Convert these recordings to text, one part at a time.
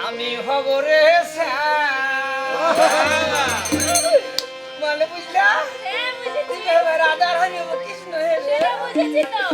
আমি হব রে শ্যাম। বলে বুঝলা? হ্যাঁ বুঝেছি। রাধা রানী কৃষ্ণ হেবে বুঝেছি তো।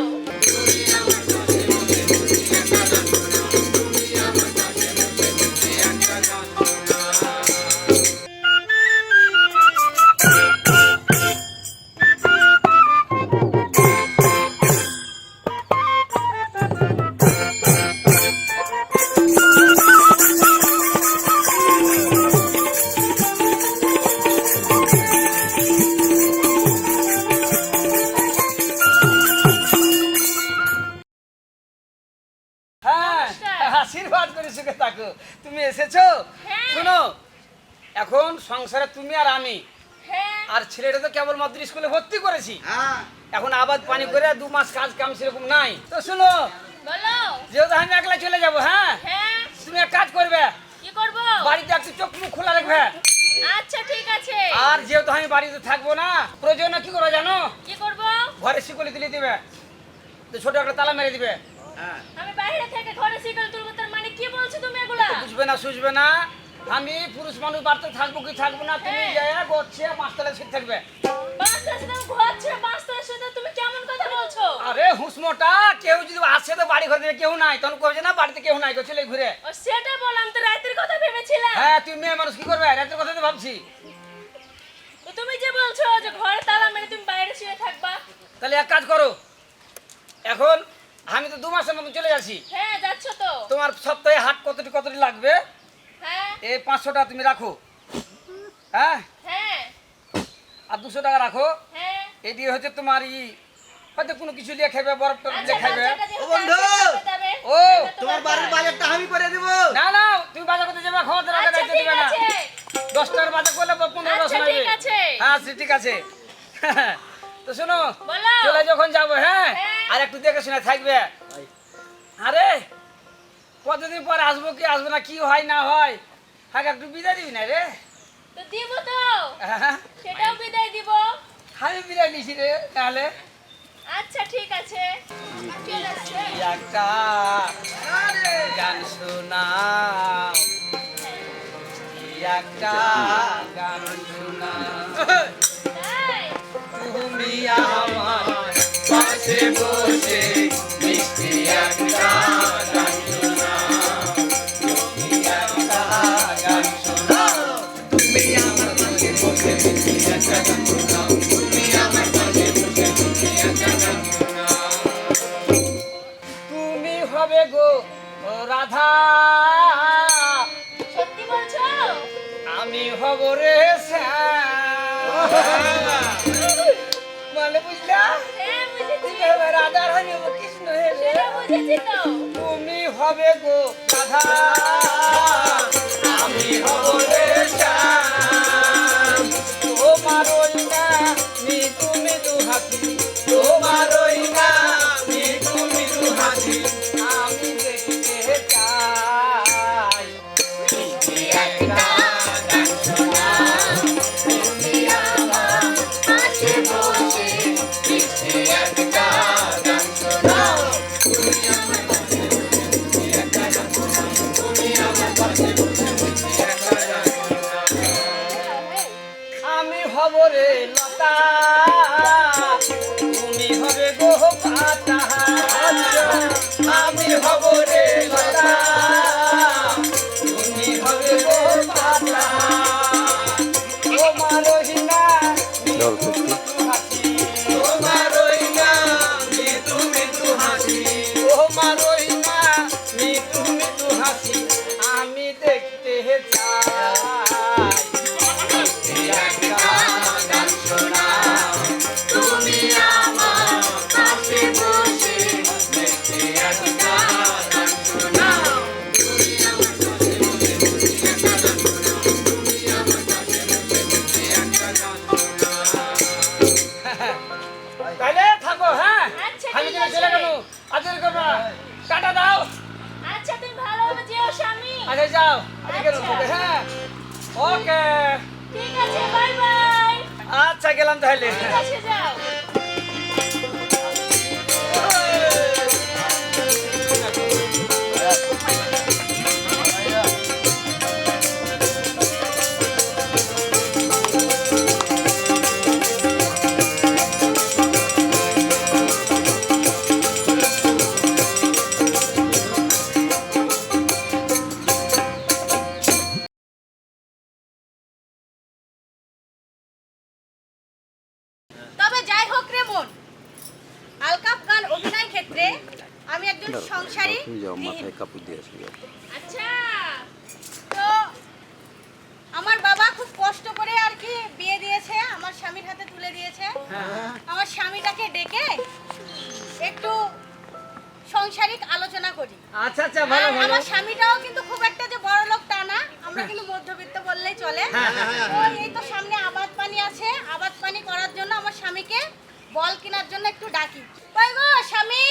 করে থাকো তুমি এসেছ? হ্যাঁ। শোনো এখন সংসারে তুমি আর আমি। হ্যাঁ। আর ছেলেটা তো কেবল মাত্র স্কুলে ভর্তি করেছি। হ্যাঁ। এখন আবাদ পানি করে দু মাস কাজ কাম সেরকম নাই। তো শোনো যেহেতু আমি একলা চলে যাব হ্যাঁ? হ্যাঁ। তুমি এক কাজ করবে। কি করব? বাড়িতে একটু চোখ মুখ খোলা রাখবে। আচ্ছা ঠিক আছে। আর যেহেতু আমি বাড়িতে থাকব না প্রয়োজনে কি করব জানো? কি করব? ঘরে শিকলি তুলে দিবে। তো ছোট একটা তালা মেরে দিবে। হ্যাঁ। আমি বাইরে থেকে ঘরে তুলবো তার কি বলছো তুমি এগুলা? বুঝবে না সুঝবে না। আমি পুরুষ মানুষ বাড়িতে থাকব কি থাকব না তুমি। যাই গড়ছে পাঁচতলা সিট থাকবে। বাসটার সাথে সাথে তুমি কেমন কথা বলছো? আরে হুসমোটা কেউ যদি আসে তো বাড়ি ঘর কেউ নাই তখন কবে না বাড়িতে কেউ নাই কেউ ঘুরে। ও সেটা বললাম তো রাতের কথা ভেবেছিলাম। হ্যাঁ তুমি মেয়ে মানুষ কি করবে? রাতের কথা তো ভাবছি। তুমি যে বলছো যে ঘরে তালা মেরে তুমি বাইরে শুয়ে থাকবা। তাহলে এক কাজ করো এখন আমি তো দু মাসের মতন চলে যাচ্ছি। হ্যাঁ যাচ্ছ তো। তোমার সপ্তাহে হাট কতটি কতটি লাগবে? হ্যাঁ। এই পাঁচশো টাকা তুমি রাখো। হ্যাঁ? হ্যাঁ। আর দুশো টাকা রাখো। হ্যাঁ। এই দিয়ে হচ্ছে তোমার ই হয়তো কোনো কিছু নিয়ে খাবে বরফ টরফ আচ্ছা দিয়ে খাবে ও বন্ধু! ও, তোমার বাড়ির বাজারটা আমি করে দিব। না না তুমি বাজার করতে যাবে খাওয়া দাওয়া আচ্ছা দায়িত্ব দিবে না। দশটার বাজার করলে পনেরো দশ আচ্ছা, লাগবে। ঠিক আছে। হ্যাঁ ঠিক আছে। তো শোনো বলো। চলে যখন যাব হ্যাঁ। আর একটু দেখে শুনে থাকবে। আরে কতদিন পর আসব কি আসব না কি হয় না হয় হ্যাঁ একটু বিদায় দিবি না রে? তো দিব তো। হ্যাঁ। সেটাও বিদায় দিব। আমি বিদায় নিছি রে তাহলে। আচ্ছা ঠিক আছে। একটা গান শোনাও। একটা গান শোনাও। তুমি আমার পাশে বসে মিষ্টি একটা গান শোনাও গান শোনাও তুমি আমার পাশে বসে মিষ্টি একটা গান শোনাও তুমি আমার পাশে বসে মিষ্টি একটা গান শোনাও তুমি হবে গো রাধা। সত্যি বলছো? আমি হব রে শ্যাম। বলে বুঝলা? হবে রাধা রানী হব কৃষ্ণ তুমি হবে গো রাধা। আমি আমি ঠিক ছেলে কেন? করবা? টাটা দাও। আচ্ছা তুমি ভালোভাবে যেও স্বামী। আচ্ছা যাও। আজকে আচ্ছা। হ্যাঁ? ওকে। ঠিক আছে বাই বাই। আচ্ছা গেলাম তাহলে। ঠিক আছে যাও। তুমি যাও মাথায় কাপড় দিয়ে আচ্ছা তো আমার বাবা খুব কষ্ট করে আর কি বিয়ে দিয়েছে আমার স্বামীর হাতে তুলে দিয়েছে। আমার স্বামীটাকে ডেকে একটু সংসারিক আলোচনা করি। আচ্ছা আচ্ছা ভালো ভালো। আমার স্বামীটাও কিন্তু খুব একটা যে বড় লোক তা না আমরা কিন্তু মধ্যবিত্ত বললেই চলে। তো এই তো সামনে আবাদ পানি আছে আবাদ পানি করার জন্য আমার স্বামীকে বল কেনার জন্য একটু ডাকি। কই গো স্বামী